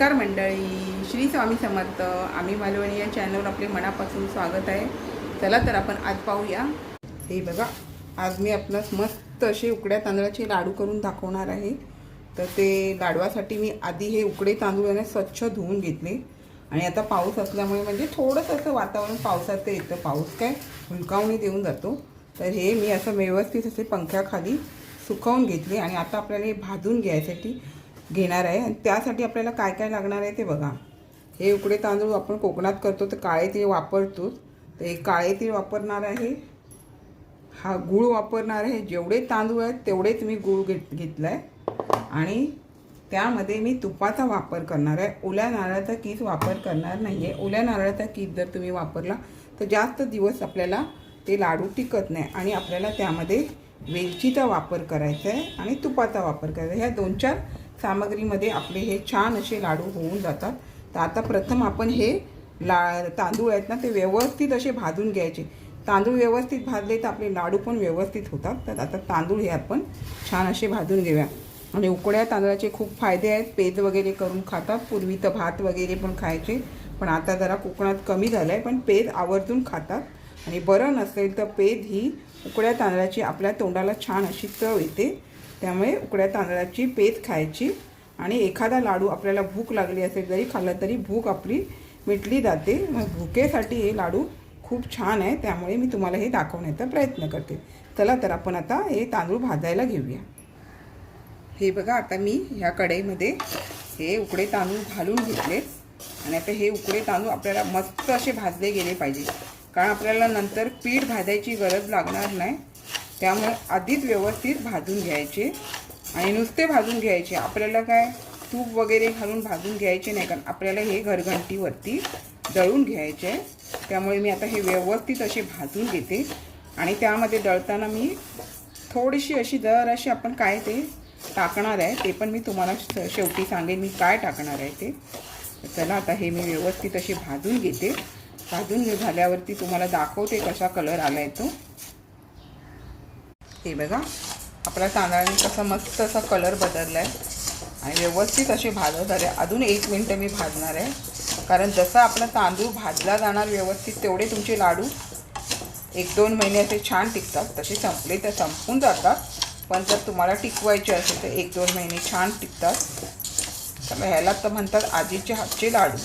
नमस्कार मंडळी. श्री स्वामी समर्थ. आम्ही मालवणी या चॅनलवर आपले मनापासून स्वागत आहे. चला तर आपण आज पाहूया. हे बघा आज मी आपणास मस्त असे उकड्या तांदळाचे लाडू करून दाखवणार आहे. तर ते लाडवासाठी मी आधी हे उकडे तांदूळ याने स्वच्छ धुवून घेतले. आणि आता पाऊस असल्यामुळे म्हणजे थोडंसं असं वातावरण पावसाचं येतं. पाऊस काय हुलकावणी देऊन जातो. तर हे मी असं व्यवस्थित असे पंख्याखाली सुकवून घेतले आणि आता आपल्याला हे भाजून घ्यायसाठी घेणार आहे. आणि त्यासाठी आपल्याला काय काय लागणार आहे ते बघा. हे उकडे तांदूळ आपण कोकणात करतो तर काळे तीळ वापरतोच तर हे काळे तीळ वापरणार आहे. हा गूळ वापरणार आहे. जेवढे तांदूळ आहेत तेवढे तुम्ही गूळ घेत घेतला आहे आणि त्यामध्ये मी तुपाचा वापर करणार आहे. ओल्या नारळाचा कीस वापर करणार नाही आहे ओल्या नारळाचा कीस जर तुम्ही वापरला तर जास्त दिवस आपल्याला ते लाडू टिकत नाही. आणि आपल्याला त्यामध्ये वेलचीचा वापर करायचा आहे आणि तुपाचा वापर करायचा आहे. ह्या दोन चार सामग्रीमध्ये आपले हे छान असे लाडू होऊन जातात. तर आता प्रथम आपण हे ला तांदूळ आहेत ना ते व्यवस्थित असे भाजून घ्यायचे. तांदूळ व्यवस्थित भाजले तर आपले लाडू पण व्यवस्थित होतात. तर आता तांदूळ हे आपण छान असे भाजून घेऊया. आणि उकड्या तांदळाचे खूप फायदे आहेत. पेज वगैरे करून खातात. पूर्वी तर भात वगैरे पण खायचे. पण आता जरा कोकणात कमी झालं आहे पण पेज आवर्जून खातात. आणि बरं नसेल तर पेज ही उकड्या तांदळाची आपल्या तोंडाला छान अशी चव येते. त्यामुळे उकड्या तांदळाची पेज खायची आणि एखादा लाडू आपल्याला भूक लागली असेल जरी खाल्लं तरी भूक आपली मिटली जाते. मग भुकेसाठी हे लाडू खूप छान आहे. त्यामुळे मी तुम्हाला हे दाखवण्याचा प्रयत्न करते. चला तर आपण आता हे तांदूळ भाजायला घेऊया. हे बघा आता मी ह्या कढईमध्ये हे उकडे तांदूळ घालून घेतले आणि आता हे उकडे तांदूळ आपल्याला मस्त असे भाजले गेले पाहिजे. कारण आपल्याला नंतर पीठ भाजायची गरज लागणार नाही. त्यामुळे आधीच व्यवस्थित भाजून घ्यायचे. आणि नुसते भाजून घ्यायचे. आपल्याला काय? तूप वगैरे घालून भाजून घ्यायचे नाही. कारण आपल्याला हे घरघंटीवरती दळून घ्यायचे. आहे त्यामुळे मी आता हे व्यवस्थित असे भाजून घेते. आणि त्यामध्ये दळताना मी थोडीशी अशी दर अशी आपण काय ते टाकणार आहे ते पण मी तुम्हाला श- शेवटी सांगेन मी काय टाकणार आहे ते. चला आता हे मी व्यवस्थित असे भाजून घेते. भाजून घे- झाल्यावरती तुम्हाला दाखवते कसा कलर आला आहे तो. हे बघा. आपल्या तांदळाने कसा मस्त असा कलर बदलला आहे आणि व्यवस्थित असे भाजत झाले अजून एक मिनटं मी भाजणार आहे. कारण जसं आपला तांदूळ भाजला जाणार व्यवस्थित तेवढे तुमचे लाडू एक दोन महिने असे छान टिकतात. तसे संपले तर संपून जातात. पण जर तुम्हाला टिकवायचे असेल तर एक दोन महिने छान टिकतात. तर ह्याला तर म्हणतात आजीचे हातचे लाडू.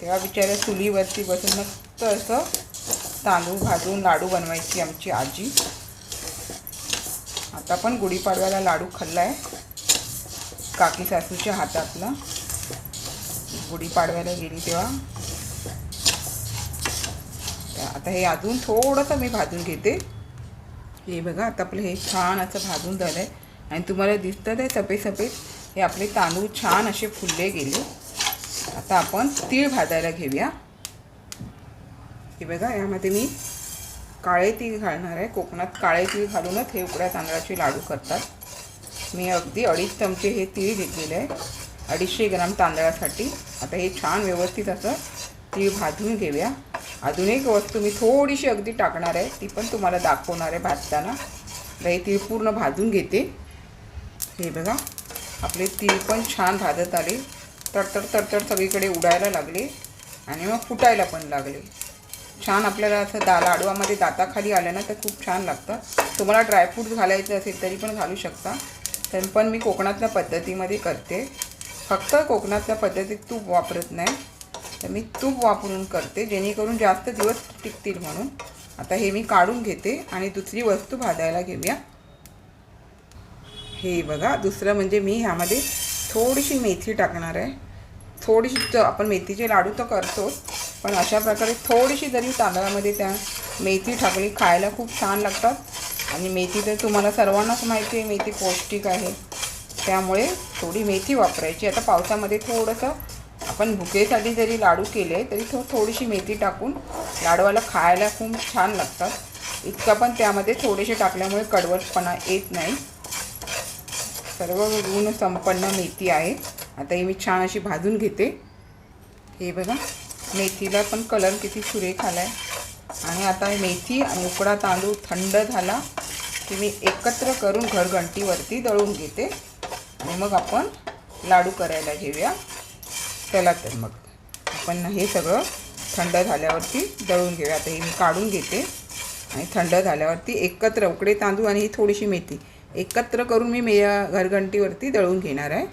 तेव्हा बिचाऱ्या चुलीवरती बसून मस्त असं तांदूळ भाजून लाडू बनवायची आमची आजी. आता पण गुढीपाडव्याला लाडू खाल्ला आहे काकी सासूच्या हातातला. गुढीपाडव्याला गेली तेव्हा. आता हे अजून थोडंसं मी भाजून घेते. हे बघा आता आपलं हे छान असं भाजून झालं आहे आणि तुम्हाला दिसतं ते सफेद सफेद हे आपले तांदूळ छान असे फुलले गेले. आता आपण तीळ भाजायला घेऊया. हे बघा यामध्ये मी काळे तीळ घालणार आहे. कोकणात काळे तीळ घालूनच हे उकड्या तांदळाचे लाडू करतात. मी अगदी अडीच चमचे हे तीळ घेतलेले आहे. अडीचशे ग्राम तांदळासाठी. आता हे छान व्यवस्थित असं तीळ भाजून घेऊया. अजून एक वस्तू मी थोडीशी अगदी टाकणार आहे. ती पण तुम्हाला दाखवणार आहे भाजताना. तर हे तीळ पूर्ण भाजून घेते. हे बघा. आपले तीळ पण छान भाजत आले. तडतड तडतड सगळीकडे उडायला लागले. आणि मग फुटायला पण लागले. छान आपल्याला असं दा लाडवामध्ये दाताखाली आलं ना तर खूप छान लागतं. तुम्हाला ड्रायफ्रूट्स घालायचं असेल तरी पण घालू शकता. तर पण मी कोकणातल्या पद्धतीमध्ये करते. फक्त कोकणातल्या पद्धतीत तूप वापरत नाही. तर मी तूप वापरून करते जेणेकरून जास्त दिवस टिकतील म्हणून. आता हे मी काढून घेते आणि दुसरी वस्तू भाजायला घेऊया. हे बघा दुसरं म्हणजे मी ह्यामध्ये थोडीशी मेथी टाकणार आहे. थोडीशी आपण मेथीचे लाडू तर करतोच. पण अशा प्रकारे थोडीशी जरी तांदळामध्ये त्या मेथी टाकली खायला खूप छान लागतात. आणि मेथी तर तुम्हाला सर्वांनाच माहिती आहे मेथी पौष्टिक आहे. त्यामुळे थोडी मेथी वापरायची. आता पावसामध्ये थोडंसं आपण भुकेसाठी जरी लाडू केले तरी थो थोडीशी मेथी टाकून लाडवाला खायला खूप छान लागतात. इतका पण त्यामध्ये थोडेसे टाकल्यामुळे कडवटपणा येत नाही. सर्व गुण संपन्न मेथी आहे. आता ही मी छान अशी भाजून घेते. हे बघा. मेथीला पण कलर किती सुरेख आला आहे आणि आता मेथी आणि उकडा तांदूळ थंड झाला की मी एकत्र करून घरघंटीवरती दळून घेते. आणि मग आपण लाडू करायला घेऊया. चला तर मग आपण हे सगळं थंड झाल्यावरती दळून घेऊया. आता हे मी काढून घेते. आणि थंड झाल्यावरती एकत्र उकडे तांदूळ आणि ही थोडीशी मेथी एकत्र करून मी मे घरघंटीवरती दळून घेणार आहे.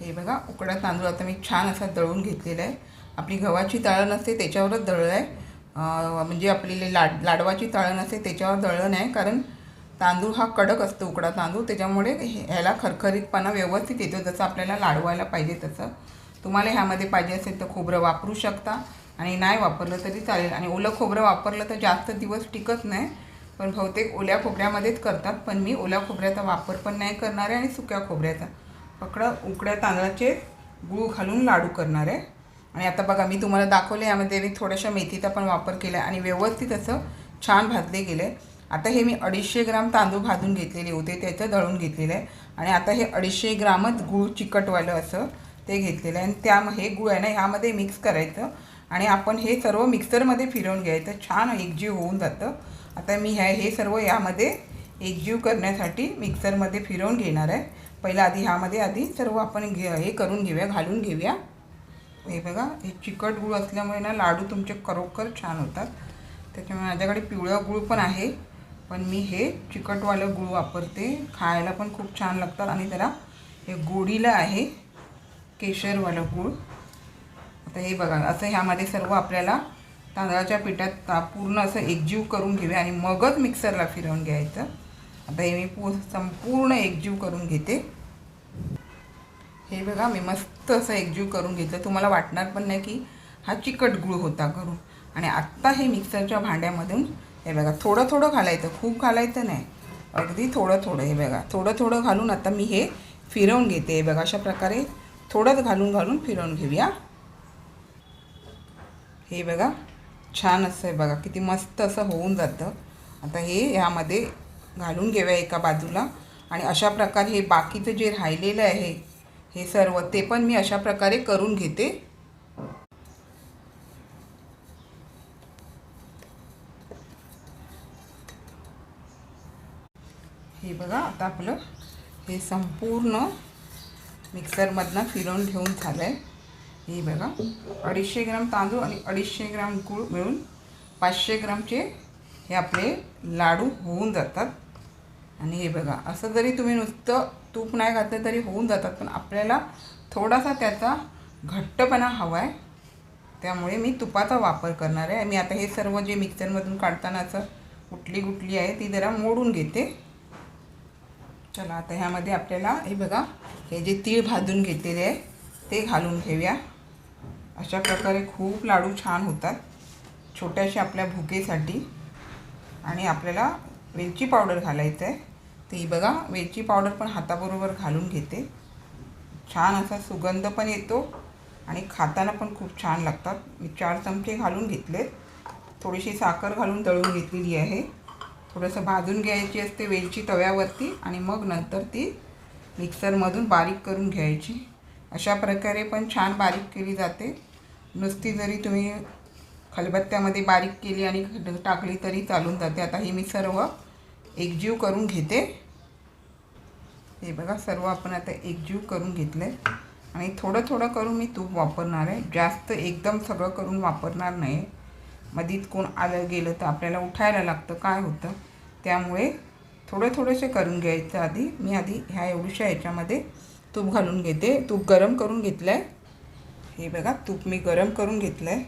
हे बघा उकडा तांदूळ आता मी छान असा दळून घेतलेला आहे. आपली गव्हाची ताळण असते त्याच्यावरच दळलं आहे. म्हणजे आपली लाड लाडवाची ताळण असते त्याच्यावर दळलं नाही कारण तांदूळ हा कडक असतो उकडा तांदूळ त्याच्यामुळे हे- ह्याला खरखरीतपणा व्यवस्थित येतो जसं आपल्याला लाडवायला पाहिजे तसं. तुम्हाला ह्यामध्ये पाहिजे असेल तर खोबरं वापरू शकता आणि नाही वापरलं तरी चालेल. आणि ओलं खोबरं वापरलं तर जास्त दिवस टिकत नाही पण बहुतेक ओल्या खोबऱ्यामध्येच करतात पण मी ओल्या खोबऱ्याचा वापर पण नाही करणार आहे आणि सुक्या खोबऱ्याचा. फक्त उकड्या तांदळाचे गूळ घालून लाडू करणार आहे. आणि आता बघा मी तुम्हाला दाखवले यामध्ये मी थोड्याशा मेथीचा पण वापर केला आहे आणि व्यवस्थित असं छान भाजले गेले. आहे आता हे मी अडीचशे ग्राम तांदूळ भाजून घेतलेले होते त्याचं दळून घेतलेलं. आहे आणि आता हे अडीचशे ग्रामच गूळ चिकटवालं असं ते घेतलेलं आहे. आणि त्या हे गूळ आहे ना ह्यामध्ये मिक्स करायचं. आणि आपण हे सर्व मिक्सरमध्ये फिरवून घ्यायचं. छान एकजीव होऊन जातं. आता मी ह्या हे सर्व यामध्ये एकजीव करण्यासाठी मिक्सरमध्ये फिरवून घेणार आहे. पहिला आधी ह्यामध्ये आधी सर्व आपण घे हे करून घेऊया घालून घेऊया. हे बघा हे चिकट गूळ असल्यामुळे ना लाडू तुमचे खरोखर छान होतात. त्याच्यामुळे माझ्याकडे पिवळं गूळ पण आहे पण मी हे चिकटवालं गूळ वापरते. खायला पण खूप छान लागतात आणि त्याला हे गोडीला आहे केशरवालं गूळ. आता हे बघा असं ह्यामध्ये सर्व आपल्याला तांदळाच्या पिठात ता- पूर्ण असं एकजीव करून घेऊया आणि मगच मिक्सरला फिरवून घ्यायचं. आता हे मी पू संपूर्ण एकजीव करून घेते. हे बघा मी मस्त असं एकजीव करून घेतलं. तुम्हाला वाटणार पण नाही की हा चिकट गुळ होता करून आणि आत्ता हे मिक्सरच्या भांड्यामधून हे बघा थोडं थोडं घालायचं. खूप घालायचं नाही. अगदी थोडं थोडं हे बघा थोडं थोडं घालून आता मी हे फिरवून घेते. हे बघा अशा प्रकारे थोडंच घालून घालून फिरवून घेऊया. हे बघा छान असं आहे बघा किती मस्त असं होऊन जातं. आता हे ह्यामध्ये घालून घेऊया एका बाजूला. आणि अशा प्रकारे हे बाकीचं जे राहिलेलं आहे हे सर्व ते पण मी अशा प्रकारे करून घेते. हे बघा आता आपलं हे संपूर्ण मिक्सरमधनं फिरवून घेऊन झालं आहे हे बघा अडीचशे ग्राम तांदूळ आणि अडीचशे ग्राम गूळ मिळून पाचशे ग्रामचे हे आपले लाडू होऊन जातात. आणि हे बघा असं जरी तुम्ही नुसतं तूप नाही घातलं तरी होऊन जातात पण आपल्याला थोडासा त्याचा घट्टपणा हवा आहे त्यामुळे मी तुपाचा वापर करणार आहे. मी आता हे सर्व जे मिक्सरमधून काढताना असं गुटली गुटली आहे ती जरा मोडून घेते. चला आता ह्यामध्ये आपल्याला हे बघा हे जे तीळ भाजून घेतलेले आहे ते घालून घेऊया. अशा प्रकारे खूप लाडू छान होतात छोट्याशा आपल्या भुकेसाठी. आणि आपल्याला वेलची पावडर घालायचं आहे ते बघा वेलची पावडर पण हाताबरोबर घालून घेते. छान असा सुगंध पण येतो आणि खाताना पण खूप छान लागतात. मी चार चमचे घालून घेतले थोडीशी साखर घालून दळून घेतलेली आहे. थोडंसं भाजून घ्यायची असते वेलची तव्यावरती आणि मग नंतर ती मिक्सरमधून बारीक करून घ्यायची. अशा प्रकारे पण छान बारीक केली जाते. नुसती जरी तुम्ही खलबत्त्यामध्ये बारीक केली आणि टाकली तरी चालून जाते. आता ही मी सर्व एकजीव करून घेते. हे बघा सर्व आपण आता एकजीव करून घेतलं आहे आणि थोडं थोडं करून मी तूप वापरणार आहे. जास्त एकदम सगळं करून वापरणार नाही. मधीत कोण आलं गेलं तर आपल्याला उठायला लागतं काय होतं? त्यामुळे थोडं थोडंसे करून घ्यायचं आधी. मी आधी ह्या एवढ्याशा ह्याच्यामध्ये तूप घालून घेते. तूप गरम करून घेतलं आहे हे बघा तूप मी गरम करून घेतलं आहे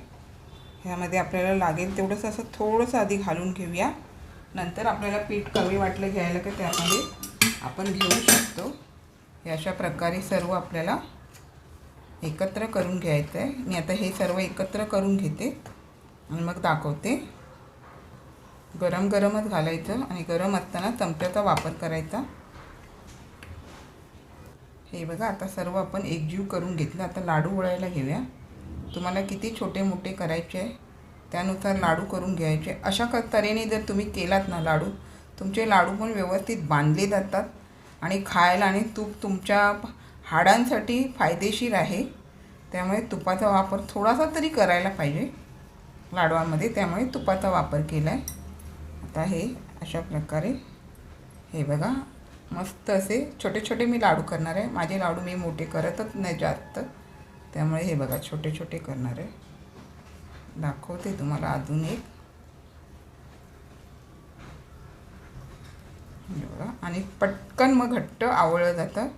ह्यामध्ये आपल्याला लागेल तेवढंसं असं थोडंसं आधी घालून घेऊया. नंतर आपल्याला पीठ कमी वाटलं घ्यायला की त्यामध्ये आपण घेऊ शकतो. हे अशा प्रकारे सर्व आपल्याला एकत्र करून घ्यायचं आहे. मी आता हे सर्व एकत्र करून घेते आणि मग दाखवते. गरम गरमच घालायचं आणि गरम असताना चमच्याचा वापर करायचा. हे बघा आता सर्व आपण एकजीव करून घेतलं. आता लाडू वळायला घेऊया. तुम्हाला किती छोटे मोठे करायचे आहे. त्यानुसार लाडू करून घ्यायचे. अशा क तऱ्हेने जर तुम्ही केलात ना लाडू तुमचे लाडू पण व्यवस्थित बांधले जातात आणि खायला आणि तूप तुमच्या हाडांसाठी फायदेशीर आहे. त्यामुळे तुपाचा वापर थोडासा तरी करायला पाहिजे लाडवांमध्ये त्यामुळे तुपाचा वापर केला आहे आता हे अशा प्रकारे हे बघा मस्त असे छोटे छोटे मी लाडू करणार आहे. माझे लाडू मी मोठे करतच नाही जास्त. त्यामुळे हे बघा छोटे छोटे करणार आहे. दाखवते तुम्हाला अजून एक. एवढं. आणि पटकन मग घट्ट आवळलं जातं.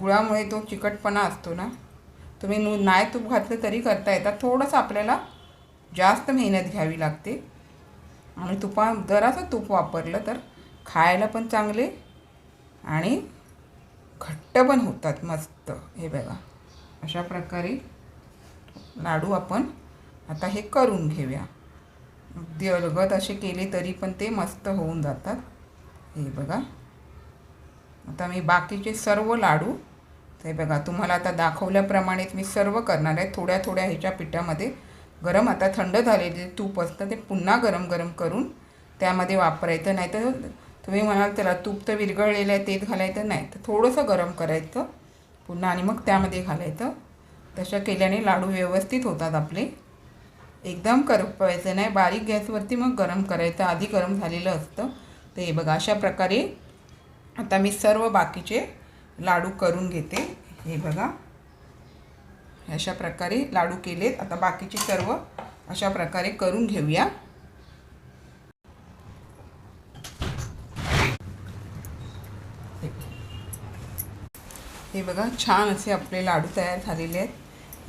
गुळामुळे तो चिकटपणा असतो ना. तुम्ही नू नाही तूप घातलं तरी करता येतात. थोडंसं आपल्याला जास्त मेहनत घ्यावी लागते. आणि तुपा जरासं तूप वापरलं तर खायला पण चांगले आणि घट्ट पण होतात मस्त. हे बघा. अशा प्रकारे लाडू आपण आता हे करून घेऊया. अगदी अलगद असे केले तरी पण ते मस्त होऊन जातात. हे बघा. आता मी बाकीचे सर्व लाडू ते बघा तुम्हाला आता दाखवल्याप्रमाणेच मी सर्व करणार आहे. थोड्या थोड्या ह्याच्या पिठामध्ये गरम आता थंड झालेले तूप असतं ते पुन्हा गरम गरम करून त्यामध्ये वापरायचं. नाही तर तुम्ही म्हणाल त्याला तूप तर विरघळलेलं आहे तेच घालायचं. नाही तर थोडंसं गरम करायचं पुन्हा आणि मग त्यामध्ये घालायचं. तशा केल्याने लाडू व्यवस्थित होतात आपले. एकदम करपवायचं नाही. बारीक गॅसवरती मग गरम करायचं. आधी गरम झालेलं असतं. तर हे बघा अशा प्रकारे आता मी सर्व बाकीचे लाडू करून घेते. हे बघा. अशा प्रकारे लाडू केलेत. आता बाकीचे सर्व अशा प्रकारे करून घेऊया. हे बघा छान असे आपले लाडू तयार झालेले आहेत.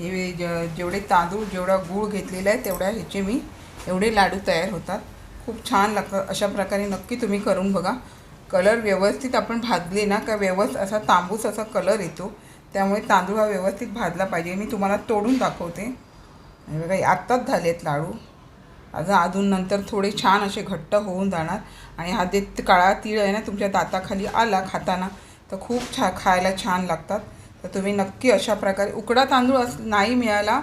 हे ज जेवढे तांदूळ जेवढा गूळ घेतलेला आहे तेवढ्या ह्याचे मी एवढे लाडू तयार होतात. खूप छान लागतात अशा प्रकारे नक्की तुम्ही करून बघा. कलर व्यवस्थित आपण भाजले ना का व्यवस्थित असा तांबूस असा कलर येतो. त्यामुळे तांदूळ हा व्यवस्थित भाजला पाहिजे. मी तुम्हाला तोडून दाखवते. बघा आत्ताच झालेत लाडू. अजून अजून नंतर थोडे छान असे घट्ट होऊन जाणार. आणि हा जे काळा तीळ आहे ना तुमच्या दाताखाली आला खाताना तर खूप छा खायला छान लागतात. तर तुम्ही नक्की अशा प्रकारे उकडा तांदूळ अस नाही मिळाला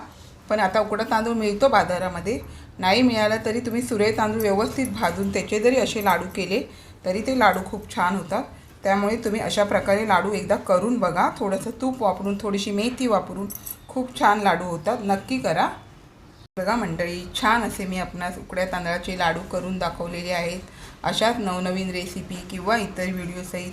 पण आता उकडा तांदूळ मिळतो बाजारामध्ये. नाही मिळाला तरी तुम्ही सुरे तांदूळ व्यवस्थित भाजून त्याचे जरी असे लाडू केले तरी ते लाडू खूप छान होतात. त्यामुळे तुम्ही अशा प्रकारे लाडू एकदा करून बघा. थोडंसं तूप वापरून थोडीशी मेथी वापरून खूप छान लाडू होतात. नक्की करा. बघा मंडळी छान असे मी आपणास उकड्या तांदळाचे लाडू करून दाखवलेले आहेत. अशाच नवनवीन रेसिपी किंवा इतर व्हिडिओसहित